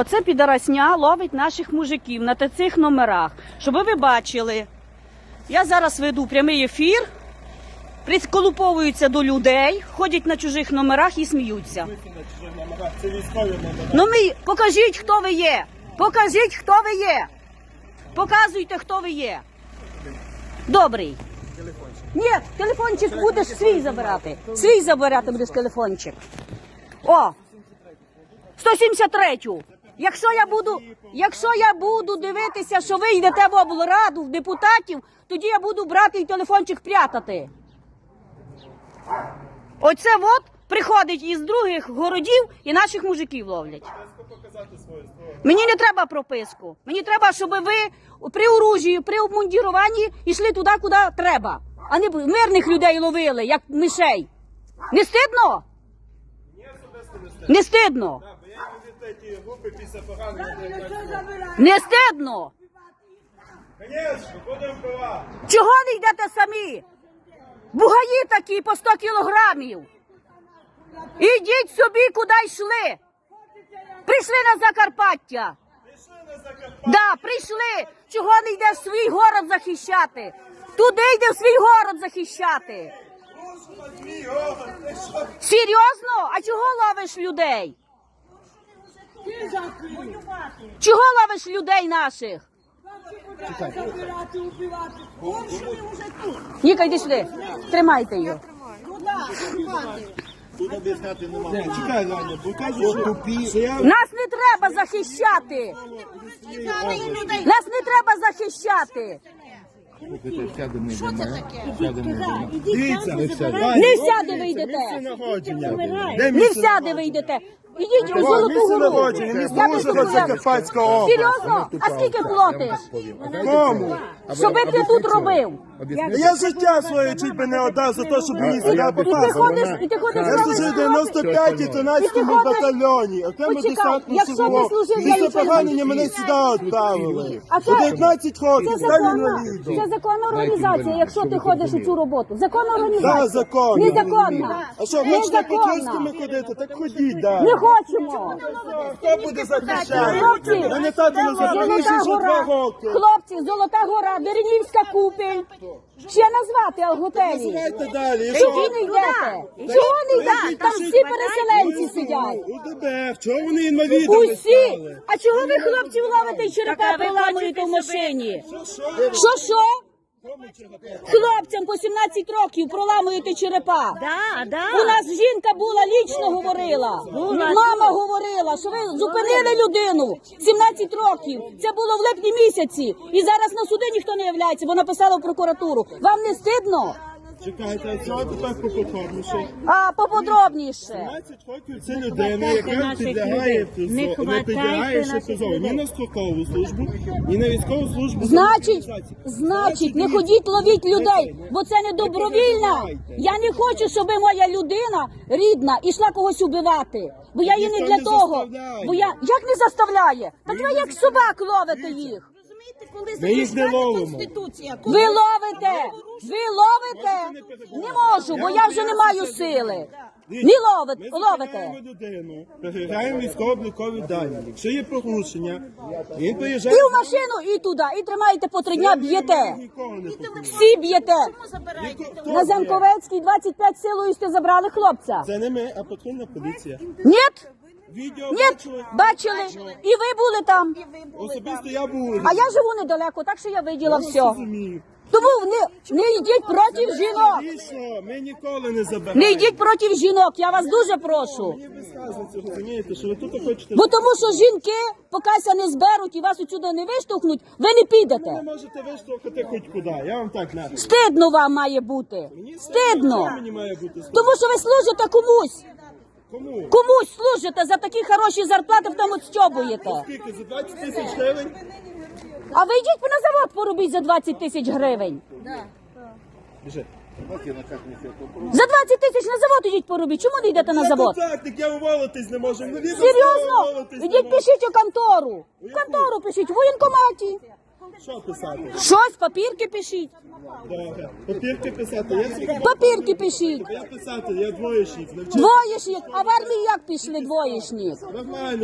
Оце підарасня ловить наших мужиків на цих номерах. Щоб ви бачили. Я зараз веду прямий ефір, приколуповуються до людей, ходять на чужих номерах і сміються. Це військові. Ну ми покажіть, хто ви є. Покажіть, хто ви є. Показуйте, хто ви є. Добрий. Ні, телефончик будеш свій забирати. Свій забирати будеш телефончик. О! 173. Якщо я буду, якщо я буду дивитися, що ви йдете в облраду, в депутатів, тоді я буду брати і телефончик прятати. Оце от приходить із других городів і наших мужиків ловлять. Мені не треба прописку. Мені треба, щоб ви при оружії, при обмундіруванні йшли туди, куди треба, а не мирних людей ловили, як мишей. Не стидно? Не стидно. Не стидно. Чого не йдете самі? Бугаї такі по 100 кілограмів. Ідіть собі, куди йшли. Прийшли на Закарпаття. Да, прийшли. Чого не йдеш свій город захищати? Туди йде свій город захищати. Серйозно? А чого ловиш людей? Чого ловиш людей наших? Ніка, йди сюди. Тримайте. Тут об'ясняти. Чекай, Ганя, що, я Нас не треба захищати. Нас не треба захищати. Що це таке? Дивіться, Не всяде ви йдете. Місце народження. Де Не місце всяде ви йдете. Ідіть у золоту гору. Я. Закарпатська область. Серйозно? А скільки платиш? Кому? Щоби ти тут робив? Я життя своє чуть би не отдав за те, щоб мені сюди І ти показували. ходиш, і ти ходиш Я служив в нами 95-й, 13-му батальйоні. Окремо Почекай, якщо ти СВО. служив, я Після нічого не поранення мене сюди відправили. А це- У 19 років, Це став законна, інвалідом. це законна організація, якщо ти ходиш у цю роботу. Законна організація. Да, законна. Незаконна. А що, хочете Незаконна. по-чеському ходити? Так ходіть, да. Не хочемо. Хто буде захищати? Хлопці, Мене тато не Золота гора, хлопці, Золота гора, Деренівська купель. Ще назвати а готелі. Далі. і не йдете. Чого не йдете? Там всі переселенці сидять. У ДБР, чого вони інвалідами Усі. стали? А чого ви хлопців ловите і черепа проламуєте в машині? Що? Хлопцям по 17 років проламуєте черепа. Да, да. У нас жінка була, лічно говорила. Мама говорила, що ви зупинили людину 17 років. Це було в липні місяці. І зараз на суди ніхто не являється, бо написала в прокуратуру. Вам не стидно? Чекайте, а чого тепер поподробніше? А поподробніше. 15 років це людина, яка підлягає ПЗО, не підлягає ще ПЗО ні на строкову службу, ні на військову службу. Значить, значить, не ходіть ловіть людей, бо це не добровільна. Я не хочу, щоб моя людина рідна ішла когось убивати. Бо я її не Ніхто для не того. заставляє. Бо я як не заставляє? Так ви як собак ловите їх. Розумієте, коли Ми їх не захищати ловимо. Конституція, Ви ловите, ви ловите. Не можу, бо я вже не маю сили. Не ловите, Ми ловите. зупиняємо людину, перевіряємо військово-облікові дані. Якщо є порушення, він І в машину, і туди, і тримаєте по три дня, б'єте. Нікого не порушує. Всі б'єте. забираєте? Хто На? Замковецькій 25 силою сте забрали хлопця. Це не ми, а патрульна поліція. Ні? Відео Ні, бачили? бачили. І ви були там. Особисто я був. А я живу недалеко, так що я виділа все. розумію. Тому не, не йдіть проти жінок. Дійсно, ми ніколи не забираємо. Не йдіть проти жінок, я вас дуже прошу. Мені без розумієте, що ви тут хочете... Бо тому що жінки, покася не зберуть і вас отсюди не виштовхнуть, ви не Ви підете. не можете виштовхати хоч куди, я вам так нахуй. Стидно вам має бути. Стидно. мені має бути? Тому що ви служите комусь. Кому? Комусь служите за такі хороші зарплати, потім отстьобуєте. Скільки? За 20 тисяч гривень? А ви йдіть на завод поробіть за 20 тисяч гривень. Біжи. За 20 тисяч на завод ідіть поробіть. Чому не йдете на Я завод? контактник, я уволитись не можу. Ну, Серйозно? Ідіть пишіть у контору. В контору пишіть, в воєнкоматі. Що писати? Щось, папірки пишіть. Папірки писати. Я Папірки пишіть. я писати, я двоєшник. Навчив. Двоєшник. А в армії як пішли двоєшник? Нормально.